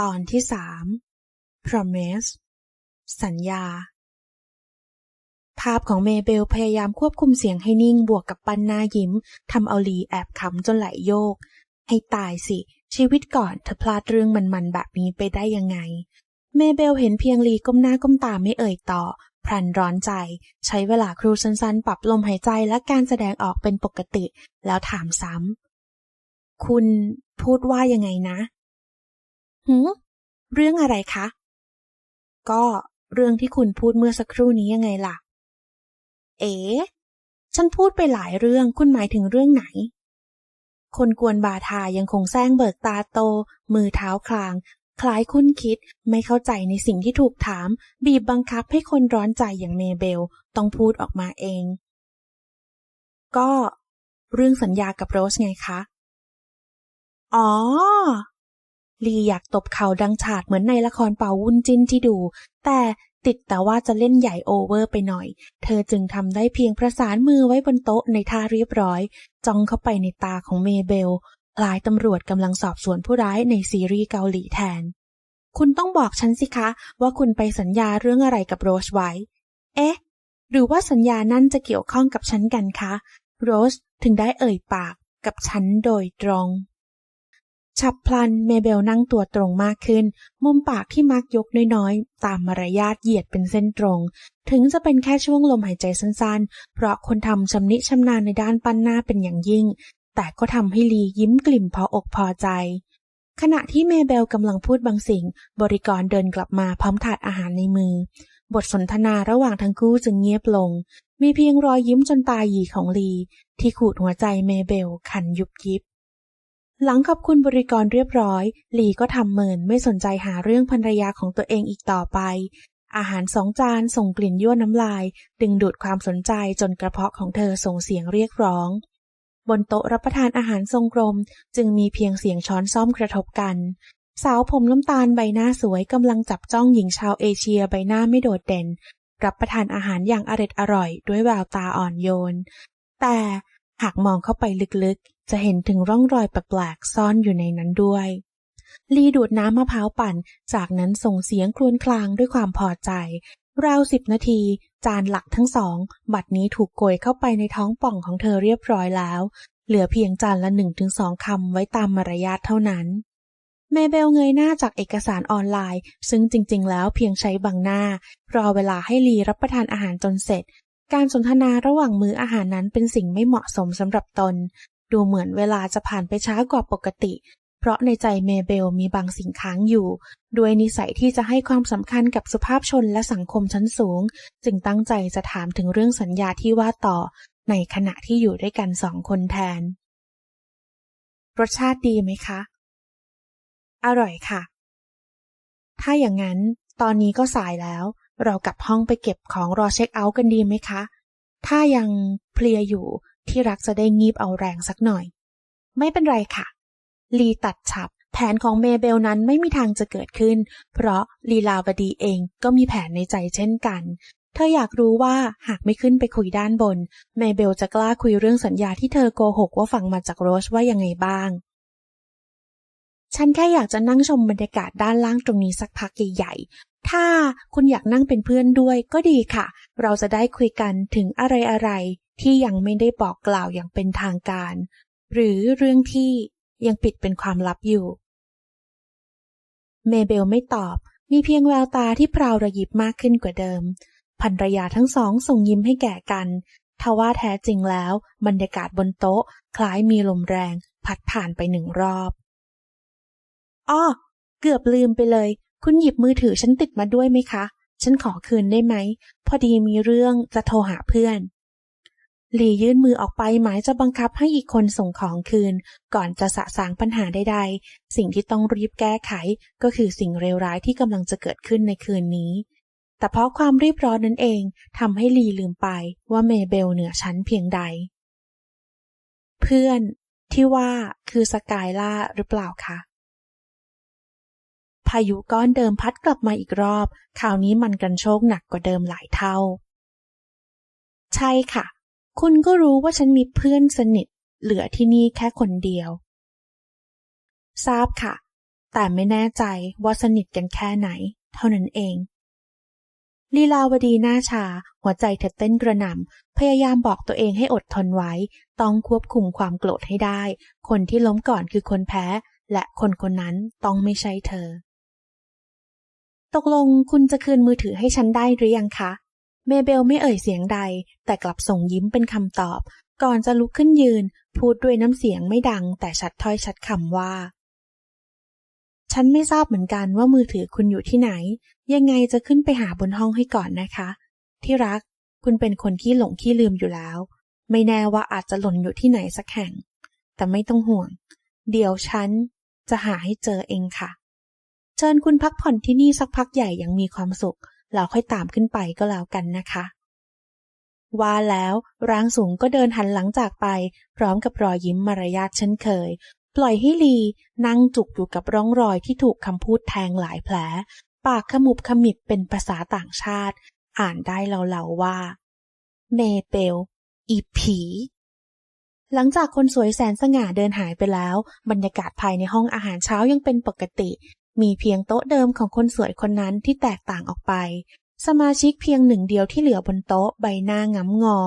ตอนที่สาม promise สัญญา ภาพของเมเบลพยายามควบคุมเสียงให้นิ่งบวกกับปันหน้ายิ้มทำเอาลีแอบขำจนไหลโยก ให้ตายสิ ชีวิตก่อนเธอพลาดเรื่องมันๆแบบนี้ไปได้ยังไง เมเบลเห็นเพียงลีก้มหน้าก้มตาไม่เอ่ยต่อ พรันร้อนใจ ใช้เวลาครูสั้นๆ ปรับลมหายใจและการแสดงออกเป็นปกติ แล้วถามซ้ำคุณพูดว่ายังไงนะ หืมเรื่องอะไรคะ ก็เรื่องที่คุณพูดเมื่อสักครู่นี้ยังไงล่ะ เอ๋ฉันพูดไปหลายเรื่องคุณหมายถึงเรื่องไหน คนกวนบาทายังคงแซงเบิกตาโต มือเท้าคลาง คล้ายคุ้นคิด ไม่เข้าใจในสิ่งที่ถูกถาม บีบบังคับให้คนร้อนใจอย่างเมเบลต้องพูดออกมาเอง ก็เรื่องสัญญากับโรสไงคะ อ๋อ ลีอยากตบเข่าดังฉาดเหมือนในละครเป่าวุ้นจิ้นที่ดู แต่ติดแต่ว่าจะเล่นใหญ่โอเวอร์ไปหน่อย เธอจึงทำได้เพียงประสานมือไว้บนโต๊ะในท่าเรียบร้อย จ้องเข้าไปในตาของเมเบลคล้ายตำรวจกำลังสอบสวนผู้ร้ายในซีรีส์เกาหลีแทน คุณต้องบอกฉันสิคะ ว่าคุณไปสัญญาเรื่องอะไรกับโรสไว้ เอ๊ะ หรือว่าสัญญานั่นจะเกี่ยวข้องกับฉันกันคะ โรสถึงได้เอ่ยปากกับฉันโดยตรง ฉับพลันเมเบลนั่งตัวตรงมากขึ้น มุมปากที่มักยกน้อยๆ ตามมารยาทเหยียดเป็นเส้นตรง ถึงจะเป็นแค่ช่วงลมหายใจสั้นๆ เพราะคนทำชำนิชำนาญในด้านปั้นหน้าเป็นอย่างยิ่ง แต่ก็ทำให้ลียิ้มกลิ่มพออกพอใจ ขณะที่เมเบลกำลังพูดบางสิ่ง บริกรเดินกลับมาพร้อมถาดอาหารในมือ บทสนทนาระหว่างทั้งคู่จึงเงียบลง มีเพียงรอยยิ้มจนตาหยีของลี ที่ขูดหัวใจเมเบลขันยุบยิบ หลังขอบคุณบริกรเรียบร้อย ลีก็ทำเหมินไม่สนใจหาเรื่องภรรยาของตัวเองอีกต่อไป อาหารสองจานส่งกลิ่นยั่วน้ำลาย ดึงดูดความสนใจจนกระเพาะของเธอส่งเสียงเรียกร้อง บนโต๊ะรับประทานอาหารทรงกลม จึงมีเพียงเสียงช้อนซ่อมกระทบกัน สาวผมน้ำตาลใบหน้าสวยกำลังจับจ้องหญิงชาวเอเชียใบหน้าไม่โดดเด่น รับประทานอาหารอย่างอร็ดอร่อย ด้วยแววตาอ่อนโยน แต่หากมองเข้าไปลึกๆ จะเห็นถึงร่องรอยแปลกๆซ่อนอยู่ในนั้นด้วย ลีดูดน้ำมะพร้าวปั่น จากนั้นส่งเสียงครวญครางด้วยความพอใจ ราวสิบนาที จานหลักทั้งสอง บัดนี้ถูกโกยเข้าไปในท้องป่องของเธอเรียบร้อยแล้ว เหลือเพียงจานละหนึ่งถึงสองคำไว้ตามมารยาทเท่านั้นเมเบลเงยหน้าจากเอกสารออนไลน์ ซึ่งจริง ๆ แล้วเพียงใช้บังหน้า รอเวลาให้ลีรับประทานอาหารจนเสร็จ การสนทนาระหว่างมื้ออาหารนั้นเป็นสิ่งไม่เหมาะสมสำหรับตน ดูเหมือนเวลาจะผ่านไปช้ากว่าปกติ เพราะในใจเมเบลมีบางสิ่งค้างอยู่ ด้วยนิสัยที่จะให้ความสำคัญกับสุภาพชนและสังคมชั้นสูง จึงตั้งใจจะถามถึงเรื่องสัญญาที่ว่าต่อ ในขณะที่อยู่ด้วยกันสองคนแทน รสชาติดีไหมคะ อร่อยค่ะ ถ้าอย่างนั้น ตอนนี้ก็สายแล้ว เรากลับห้องไปเก็บของรอเช็คเอาท์กันดีไหมคะ ถ้ายังเพลียอยู่ ที่รักจะได้งีบเอาแรงสักหน่อย ไม่เป็นไรค่ะ ลีตัดฉับ แผนของเมเบลนั้นไม่มีทางจะเกิดขึ้น เพราะลีลาวดีเองก็มีแผนในใจเช่นกัน เธออยากรู้ว่าหากไม่ขึ้นไปคุยด้านบน เมเบลจะกล้าคุยเรื่องสัญญาที่เธอโกหกว่าฟังมาจากโรสว่ายังไงบ้างฉันแค่อยากจะนั่งชมบรรยากาศด้านล่างตรงนี้สักพักใหญ่ๆ ถ้าคุณอยากนั่งเป็นเพื่อนด้วยก็ดีค่ะ เราจะได้คุยกันถึงอะไรๆ ที่ยังไม่ได้บอกกล่าวอย่างเป็นทางการ หรือเรื่องที่ยังปิดเป็นความลับอยู่ เมเบลไม่ตอบ มีเพียงแววตาที่พราวระยิบมากขึ้นกว่าเดิมภรรยาทั้งสองส่งยิ้มให้แก่กันทว่าแท้จริงแล้ว บรรยากาศบนโต๊ะ คล้ายมีลมแรง พัดผ่านไปหนึ่งรอบอ้อเกือบลืมไปเลย คุณหยิบมือถือฉันติดมาด้วยไหมคะ ฉันขอคืนได้ไหม พอดีมีเรื่องจะโทรหาเพื่อน หลียื่นมือออกไปหมายจะบังคับให้อีกคนส่งของคืน ก่อนจะสะสางปัญหาใดๆ สิ่งที่ต้องรีบแก้ไขก็คือสิ่งเลวร้ายที่กำลังจะเกิดขึ้นในคืนนี้ แต่เพราะความรีบร้อนนั่นเองทำให้ลีลืมไปว่าเมเบลเหนือชั้นเพียงใด เพื่อนที่ว่าคือสกายล่าหรือเปล่าคะพายุก้อนเดิมพัดกลับมาอีกรอบ คราวนี้มันกันโชคหนักกว่าเดิมหลายเท่า ใช่ค่ะ คุณก็รู้ว่าฉันมีเพื่อนสนิทเหลือที่นี่แค่คนเดียว ทราบค่ะ แต่ไม่แน่ใจว่าสนิทกันแค่ไหน เท่านั้นเอง ลีลาวดีหน้าชา หัวใจเธอเต้นกระหน่ำพยายามบอกตัวเองให้อดทนไว้ ต้องควบคุมความโกรธให้ได้ คนที่ล้มก่อนคือคนแพ้ และคนคนนั้นต้องไม่ใช่เธอ ตกลงคุณจะคืนมือถือให้ฉันได้หรือยังคะ เมเบลไม่เอ่ยเสียงใด แต่กลับส่งยิ้มเป็นคำตอบ ก่อนจะลุกขึ้นยืน พูดด้วยน้ำเสียงไม่ดัง แต่ชัดถ้อยชัดคำว่า ฉันไม่ทราบเหมือนกันว่ามือถือคุณอยู่ที่ไหน ยังไงจะขึ้นไปหาบนห้องให้ก่อนนะคะ ที่รัก คุณเป็นคนขี้หลงขี้ลืมอยู่แล้ว ไม่แน่ว่าอาจจะหล่นอยู่ที่ไหนสักแห่ง แต่ไม่ต้องห่วง เดี๋ยวฉันจะหาให้เจอเองค่ะ เชิญคุณพักผ่อนที่นี่สักพักใหญ่อย่างมีความสุข แล้วค่อยตามขึ้นไปก็แล้วกันนะคะ ว่าแล้วร่างสูงก็เดินหันหลังจากไป พร้อมกับรอยยิ้มมารยาทเช่นเคย ปล่อยให้ลีนั่งจุกอยู่กับร่องรอยที่ถูกคำพูดแทงหลายแผล ปากขมุบขมิบเป็นภาษาต่างชาติ อ่านได้เล่าๆว่า เมเปล อีผีหลังจากคนสวยแสนสง่าเดินหายไปแล้ว บรรยากาศภายในห้องอาหารเช้ายังเป็นปกติ มีเพียงโต๊ะเดิมของคนสวยคนนั้นที่แตกต่างออกไป สมาชิกเพียงหนึ่งเดียวที่เหลือบนโต๊ะใบหน้างำงอ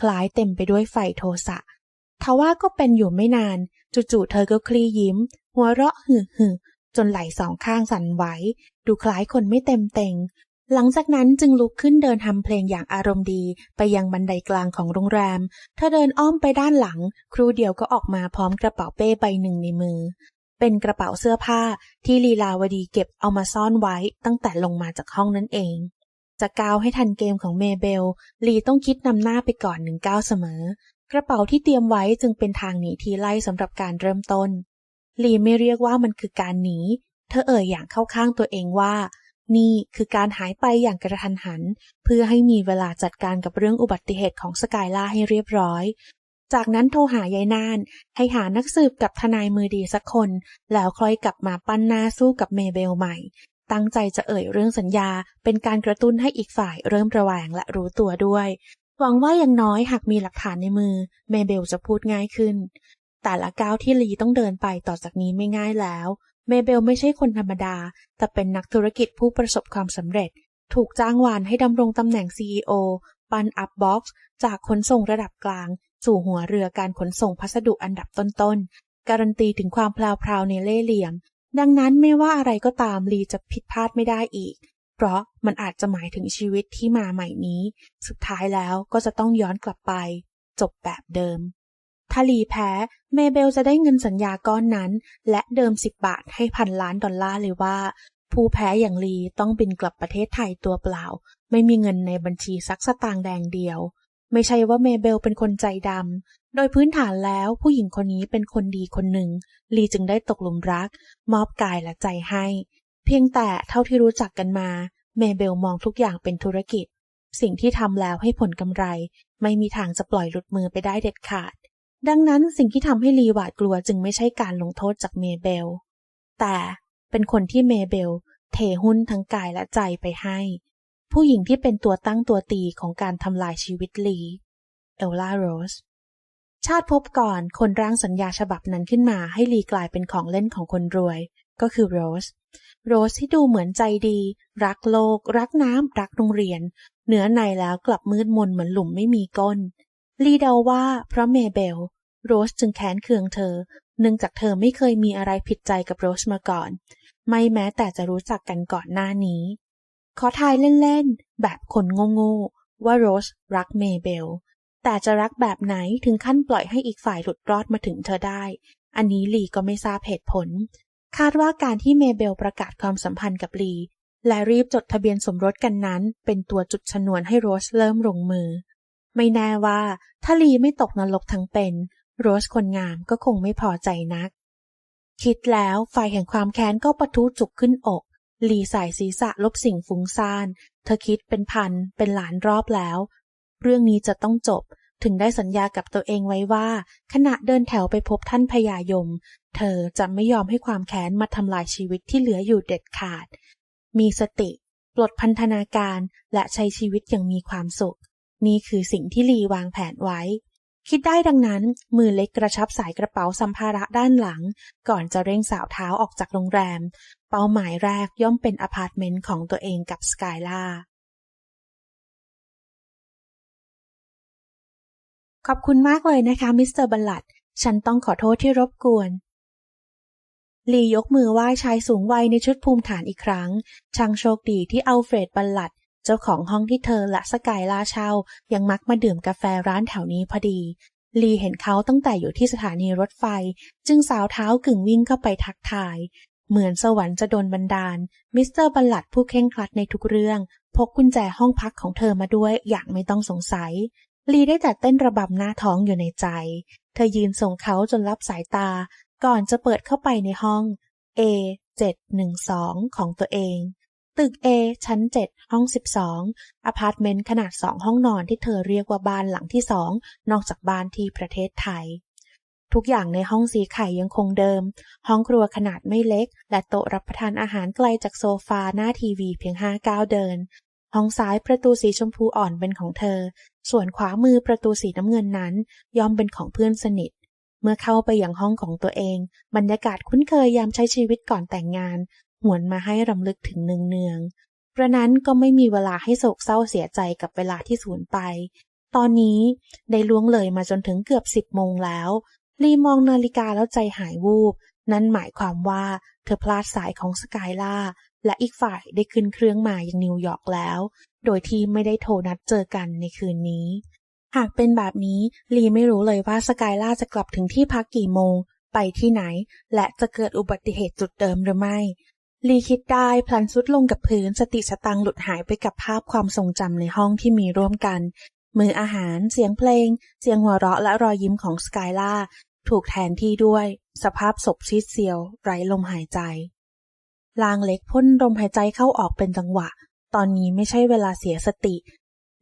คล้ายเต็มไปด้วยไฟโทสะทว่าก็เป็นอยู่ไม่นาน จู่ๆเธอก็คลี่ยิ้ม หัวเราะหึ่ๆจนไหล่สองข้างสั่นไหว ดูคล้ายคนไม่เต็มเต็ง หลังจากนั้นจึงลุกขึ้นเดินทำเพลงอย่างอารมณ์ดีไปยังบันไดกลางของโรงแรม เธอเดินอ้อมไปด้านหลัง ครูเดียวก็ออกมาพร้อมกระเป๋าเป้ใบหนึ่งในมือ เป็นกระเป๋าเสื้อผ้าที่ลีลาวดีเก็บเอามาซ่อนไว้ตั้งแต่ลงมาจากห้องนั่นเอง จะก้าวให้ทันเกมของเมเบล ลีต้องคิดนำหน้าไปก่อนหนึ่งก้าวเสมอ กระเป๋าที่เตรียมไว้จึงเป็นทางหนีทีไล่สำหรับการเริ่มต้น ลีไม่เรียกว่ามันคือการหนี เธอเอ่ยอย่างเข้าข้างตัวเองว่า นี่คือการหายไปอย่างกระทันหัน เพื่อให้มีเวลาจัดการกับเรื่องอุบัติเหตุของสกายล่าให้เรียบร้อย จากนั้นโทรหายายนาน ให้หานักสืบกับทนายมือดีสักคน แล้วค่อยกลับมาปั้นหน้าสู้กับเมเบลใหม่ ตั้งใจจะเอ่ยเรื่องสัญญา เป็นการกระตุ้นให้อีกฝ่ายเริ่มระแวงและรู้ตัวด้วย หวังว่าอย่างน้อยหากมีหลักฐานในมือ เมเบลจะพูดง่ายขึ้น แต่ละก้าวที่ลีต้องเดินไปต่อจากนี้ไม่ง่ายแล้ว เมเบลไม่ใช่คนธรรมดา แต่เป็นนักธุรกิจผู้ประสบความสำเร็จ ถูกจ้างวานให้ดำรงตำแหน่ง CEO ปันอัพบ็อกซ์จากขนส่งระดับกลาง สู่หัวเรือการขนส่งพัสดุอันดับต้นๆ การันตีถึงความพลาวๆในเล่เหลี่ยม ดังนั้นไม่ว่าอะไรก็ตามลีจะผิดพลาดไม่ได้อีก เพราะมันอาจจะหมายถึงชีวิตที่มาใหม่นี้ สุดท้ายแล้วก็จะต้องย้อนกลับไป จบแบบเดิมถ้าลีแพ้ เมเบลจะได้เงินสัญญาก้อนนั้น และเดิมสิบบาทให้พันล้านดอลลาร์เลยว่า ผู้แพ้อย่างลีต้องบินกลับประเทศไทยตัวเปล่า ไม่มีเงินในบัญชีสักสตางค์แดงเดียว ไม่ใช่ว่าเมเบลเป็นคนใจดำ โดยพื้นฐานแล้วผู้หญิงคนนี้เป็นคนดีคนหนึ่ง ลีจึงได้ตกหลุมรัก มอบกายและใจให้ เพียงแต่เท่าที่รู้จักกันมา เมเบลมองทุกอย่างเป็นธุรกิจ สิ่งที่ทำแล้วให้ผลกำไร ไม่มีทางจะปล่อยหลุดมือไปได้เด็ดขาด ดังนั้นสิ่งที่ทำให้ลีหวาดกลัวจึงไม่ใช่การลงโทษจากเมเบล แต่เป็นคนที่เมเบลเทหุ้นทั้งกายและใจไปให้ ผู้หญิงที่เป็นตัวตั้งตัวตีของการทำลายชีวิตลี เอลล่าโรส ชาติพบก่อนคนร่างสัญญาฉบับนั้นขึ้นมาให้ลีกลายเป็นของเล่นของคนรวย ก็คือโรส โรสที่ดูเหมือนใจดี รักโลก รักน้ำ รักโรงเรียน เหนือในแล้วกลับมืดมนเหมือนหลุมไม่มีก้น ลีเดาว่าเพราะเมเบล โรสจึงแค้นเคืองเธอ เนื่องจากเธอไม่เคยมีอะไรผิดใจกับโรสมาก่อน ไม่แม้แต่จะรู้จักกันก่อนหน้านี้ ขอทายเล่นๆ แบบคนโง่ๆ ว่าโรสรักเมเบล แต่จะรักแบบไหนถึงขั้นปล่อยให้อีกฝ่ายหลุดรอดมาถึงเธอได้ อันนี้ลีก็ไม่ทราบเหตุผล คาดว่าการที่เมเบลประกาศความสัมพันธ์กับลี และรีบจดทะเบียนสมรสกันนั้น เป็นตัวจุดชนวนให้โรสเริ่มลงมือ ไม่แน่ว่าถ้าลีไม่ตกนรกทั้งเป็น โรสคนงามก็คงไม่พอใจนัก คิดแล้วไฟแห่งความแค้นก็ปะทุจุกขึ้นอก หลีสายศีรษะลบสิ่งฟุ้งซ่าน เธอคิดเป็นพัน เป็นหลานรอบแล้ว เรื่องนี้จะต้องจบ ถึงได้สัญญากับตัวเองไว้ว่า ขณะเดินแถวไปพบท่านพญายม เธอจะไม่ยอมให้ความแค้นมาทำลายชีวิตที่เหลืออยู่เด็ดขาด มีสติ ปลดพันธนาการ และใช้ชีวิตอย่างมีความสุข นี่คือสิ่งที่ลีวางแผนไว้ คิดได้ดังนั้น มือเล็กกระชับสายกระเป๋าสัมภาระด้านหลัง ก่อนจะเร่งสาวเท้าออกจากโรงแรม เป้าหมายแรกย่อมเป็นอพาร์ตเมนต์ของตัวเองกับสกายล่าขอบคุณมากเลยนะคะมิสเตอร์บัลลัดฉันต้องขอโทษที่รบกวนลียกมือไหว้ชายสูงวัยในชุดภูมิฐานอีกครั้ง ช่างโชคดีที่อัลเฟรดบัลลัด เจ้าของห้องที่เธอและสกายล่าเช่ายังมักมาดื่มกาแฟร้านแถวนี้พอดี ลีเห็นเขาตั้งแต่อยู่ที่สถานีรถไฟ จึงสาวเท้ากึ่งวิ่งเข้าไปทักทาย เหมือนสวรรค์จะโดนบันดาล มิสเตอร์บัลลัดผู้เข่งครัดในทุกเรื่อง พกกุญแจห้องพักของเธอมาด้วยอย่างไม่ต้องสงสัย ลีได้แต่เต้นระบำหน้าท้องอยู่ในใจ เธอยืนส่งเขาจนรับสายตา ก่อนจะเปิดเข้าไปในห้อง A 712 ของตัวเอง ตึก A ชั้น 7 ห้อง 12 อพาร์ตเมนต์ขนาดสองห้องนอนที่เธอเรียกว่าบ้านหลังที่สองนอกจากบ้านที่ประเทศไทย ทุกอย่างในห้องสีไข่ยังคงเดิม ห้องครัวขนาดไม่เล็ก และโต๊ะรับประทานอาหารไกลจากโซฟาหน้าทีวีเพียงห้าก้าวเดิน ห้องซ้ายประตูสีชมพูอ่อนเป็นของเธอ ส่วนขวามือประตูสีน้ำเงินนั้นย่อมเป็นของเพื่อนสนิทเมื่อเข้าไปอย่างห้องของตัวเอง บรรยากาศคุ้นเคยยามใช้ชีวิตก่อนแต่งงาน หวนมาให้รำลึกถึงเนืองเนืองเพระนั้นก็ไม่มีเวลาให้โศกเศร้าเสียใจกับเวลาที่สูญไป ตอนนี้ได้ล่วงเลยมาจนถึงเกือบสิบโมงแล้ว ลีมองนาฬิกาแล้วใจหายวูบ นั่นหมายความว่าเธอพลาดสายของสกายล่า และอีกฝ่ายได้ขึ้นเครื่องมายังนิวยอร์กแล้ว โดยที่ไม่ได้โทรนัดเจอกันในคืนนี้หากเป็นแบบนี้ลีไม่รู้เลยว่าสกายล่าจะกลับถึงที่พักกี่โมง ไปที่ไหน และจะเกิดอุบัติเหตุจุดเดิมหรือไม่ ลีคิดได้พลันซุดลงกับพื้นสติสตังหลุดหายไปกับภาพความทรงจำในห้องที่มีร่วมกัน มืออาหาร เสียงเพลง เสียงหัวเราะและรอยยิ้มของสกายล่า ถูกแทนที่ด้วย สภาพศพซีดเซียว ไร้ลมหายใจ ลางเล็กพ่นลมหายใจเข้าออกเป็นจังหวะ ตอนนี้ไม่ใช่เวลาเสียสติ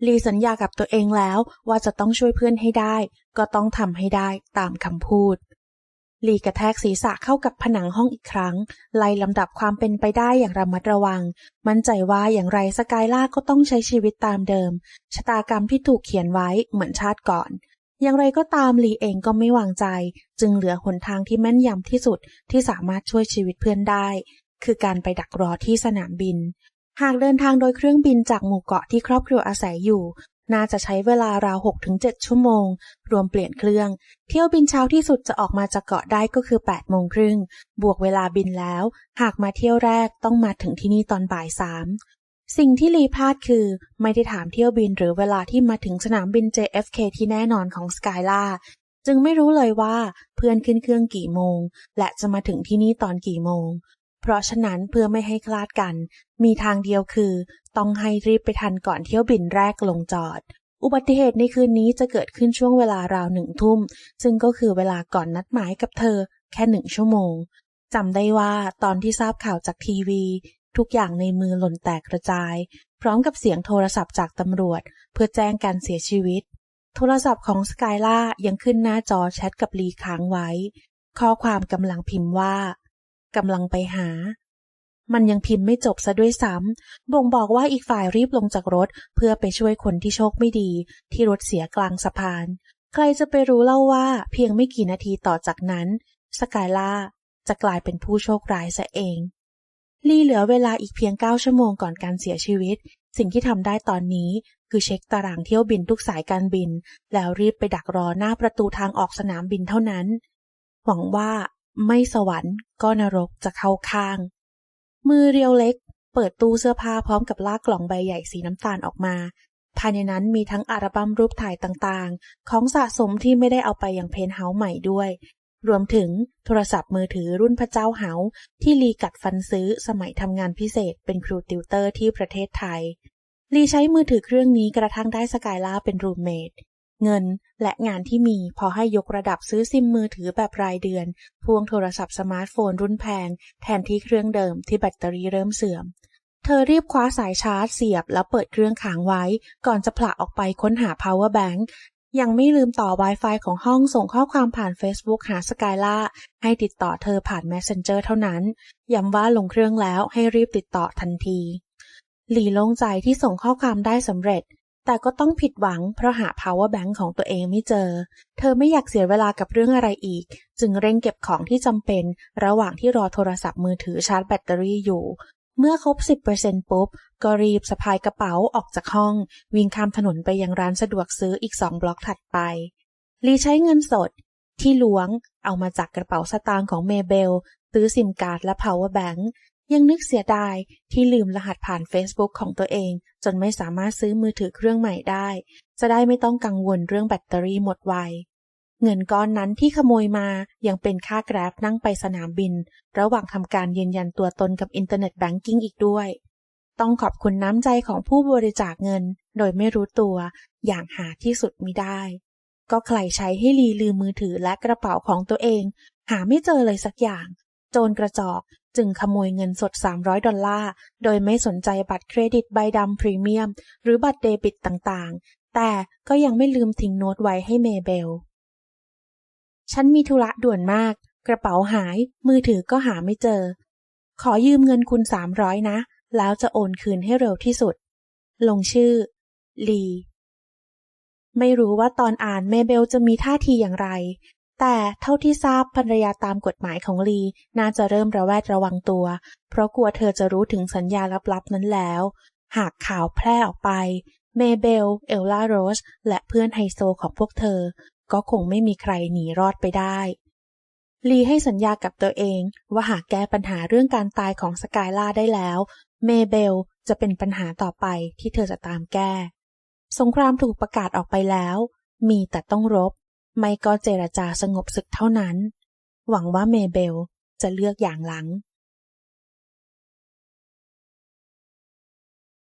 ลีสัญญากับตัวเองแล้วว่าจะต้องช่วยเพื่อนให้ได้ ก็ต้องทำให้ได้ตามคำพูด ลีกระแทกศีรษะเข้ากับผนังห้องอีกครั้ง ไล่ลำดับความเป็นไปได้อย่างระมัดระวัง มั่นใจว่าอย่างไรสกายล่าก็ต้องใช้ชีวิตตามเดิม ชะตากรรมที่ถูกเขียนไว้เหมือนชาติก่อน อย่างไรก็ตามลีเองก็ไม่วางใจ จึงเหลือหนทางที่แม่นยำที่สุดที่สามารถช่วยชีวิตเพื่อนได้ คือการไปดักรอที่สนามบินหากเดินทางโดยเครื่องบินจากหมู่เกาะที่ครอบครัวอาศัยอยู่ น่าจะใช้เวลาราว 6-7 ชั่วโมง รวมเปลี่ยนเครื่อง เที่ยวบินเช้าที่สุดจะออกมาจากเกาะได้ก็คือ 8 โมงครึ่ง บวกเวลาบินแล้ว หากมาเที่ยวแรกต้องมาถึงที่นี่ตอนบ่ายสามสิ่งที่ลีพลาดคือ ไม่ได้ถามเที่ยวบินหรือเวลาที่มาถึงสนามบิน JFK ที่แน่นอนของสกายล่าจึงไม่รู้เลยว่าเพื่อนขึ้นเครื่องกี่โมง และจะมาถึงที่นี่ตอนกี่โมง เพราะฉะนั้นเพื่อไม่ให้คลาดกัน มีทางเดียวคือ ต้องให้รีบไปทันก่อนเที่ยวบินแรกลงจอด อุบัติเหตุในคืนนี้จะเกิดขึ้นช่วงเวลาราวหนึ่งทุ่ม ซึ่งก็คือเวลาก่อนนัดหมายกับเธอ แค่หนึ่งชั่วโมงจำได้ว่าตอนที่ทราบข่าวจากทีวี ทุกอย่างในมือหล่นแตกกระจาย พร้อมกับเสียงโทรศัพท์จากตำรวจ เพื่อแจ้งการเสียชีวิต โทรศัพท์ของสกายล่ายังขึ้นหน้าจอแชทกับลีค้างไว้ ข้อความกำลังพิมพ์ว่า กำลังไปหา มันยังพิมพ์ไม่จบซะด้วยซ้ำบ่งบอกว่าอีกฝ่ายรีบลงจากรถ เพื่อไปช่วยคนที่โชคไม่ดี ที่รถเสียกลางสะพาน ใครจะไปรู้เล่าว่าเพียงไม่กี่นาทีต่อจากนั้น สกายล่าจะกลายเป็นผู้โชคร้ายซะเอง ลี่เหลือเวลาอีกเพียงเก้าชั่วโมงก่อนการเสียชีวิต สิ่งที่ทำได้ตอนนี้คือเช็คตารางเที่ยวบินทุกสายการบิน แล้วรีบไปดักรอหน้าประตูทางออกสนามบินเท่านั้น หวังว่า ไม่สวรรค์ก็นรกจะเข้าข้าง มือเรียวเล็ก เปิดตู้เสื้อผ้าพร้อมกับลากกล่องใบใหญ่สีน้ำตาลออกมา ภายในนั้นมีทั้งอัลบั้มรูปถ่ายต่างๆ ของสะสมที่ไม่ได้เอาไปอย่างเพนเฮาส์ใหม่ด้วย รวมถึงโทรศัพท์มือถือรุ่นพระเจ้าเฮาที่ลีกัดฟันซื้อสมัยทำงานพิเศษเป็นครูติวเตอร์ที่ประเทศไทยลีใช้มือถือเครื่องนี้กระทั่งได้สกายล่าเป็นรูมเมท เงินและงานที่มีพอให้ยกระดับซื้อซิมมือถือแบบรายเดือน พ่วงโทรศัพท์สมาร์ทโฟนรุ่นแพง แทนที่เครื่องเดิมที่แบตเตอรี่เริ่มเสื่อม เธอรีบคว้าสายชาร์จเสียบแล้วเปิดเครื่องค้างไว้ ก่อนจะผละออกไปค้นหา power bank ยังไม่ลืมต่อ Wi-Fi ของห้องส่งข้อความผ่าน Facebook หาสกายล่าให้ติดต่อเธอผ่าน Messenger เท่านั้นย้ำว่าลงเครื่องแล้วให้รีบติดต่อทันที หลีโล่งใจที่ส่งข้อความได้สำเร็จ แต่ก็ต้องผิดหวังเพราะหา power bank ของตัวเองไม่เจอ เธอไม่อยากเสียเวลากับเรื่องอะไรอีก จึงเร่งเก็บของที่จำเป็น ระหว่างที่รอโทรศัพท์มือถือชาร์จแบตเตอรี่อยู่ เมื่อครบ 10%ปุ๊บ ก็รีบสะพายกระเป๋าออกจากห้อง วิ่งข้ามถนนไปยังร้านสะดวกซื้ออีกสองบล็อกถัดไป ลีใช้เงินสด ที่ล้วง เอามาจากกระเป๋าสตางค์ของเมเบลซื้อซิมการ์ดและ power bank ยังนึกเสียดายที่ลืมรหัสผ่าน Facebook ของตัวเอง จนไม่สามารถซื้อมือถือเครื่องใหม่ได้ จะได้ไม่ต้องกังวลเรื่องแบตเตอรี่หมดไว เงินก้อนนั้นที่ขโมยมายังเป็นค่าแกร็บนั่งไปสนามบิน ระหว่างทำการยืนยันตัวตนกับอินเทอร์เน็ตแบงกิ้งอีกด้วย ต้องขอบคุณน้ำใจของผู้บริจาคเงิน โดยไม่รู้ตัว อย่างหาที่สุดมิได้ ก็ใครใช้ให้ลีลืมมือถือและกระเป๋าของตัวเอง หาไม่เจอเลยสักอย่าง โจรกระจอกจึงขโมยเงินสด 300 ดอลลาร์ โดยไม่สนใจบัตรเครดิตใบดำพรีเมียม หรือบัตรเดบิตต่างๆ แต่ก็ยังไม่ลืมทิ้งโน้ตไว้ให้เมเบล ฉันมีธุระด่วนมาก กระเป๋าหาย มือถือก็หาไม่เจอ ขอยืมเงินคุณ 300 นะ แล้วจะโอนคืนให้เร็วที่สุด ลงชื่อ ลี ไม่รู้ว่าตอนอ่านเมเบลจะมีท่าทีอย่างไร แต่เท่าที่ทราบภรรยาตามกฎหมายของลี น่าจะเริ่มระแวดระวังตัว เพราะกลัวเธอจะรู้ถึงสัญญาลับๆนั้นแล้ว หากข่าวแพร่ออกไป เมเบล เอลลาโรส และเพื่อนไฮโซของพวกเธอ ก็คงไม่มีใครหนีรอดไปได้ ลีให้สัญญากับตัวเอง ว่าหากแก้ปัญหาเรื่องการตายของสกายล่าได้แล้ว เมเบลจะเป็นปัญหาต่อไปที่เธอจะตามแก้ สงครามถูกประกาศออกไปแล้ว มีแต่ต้องรบ ไม่ก็เจรจาสงบศึกเท่านั้น หวังว่าเมเบลจะเลือกอย่างหลัง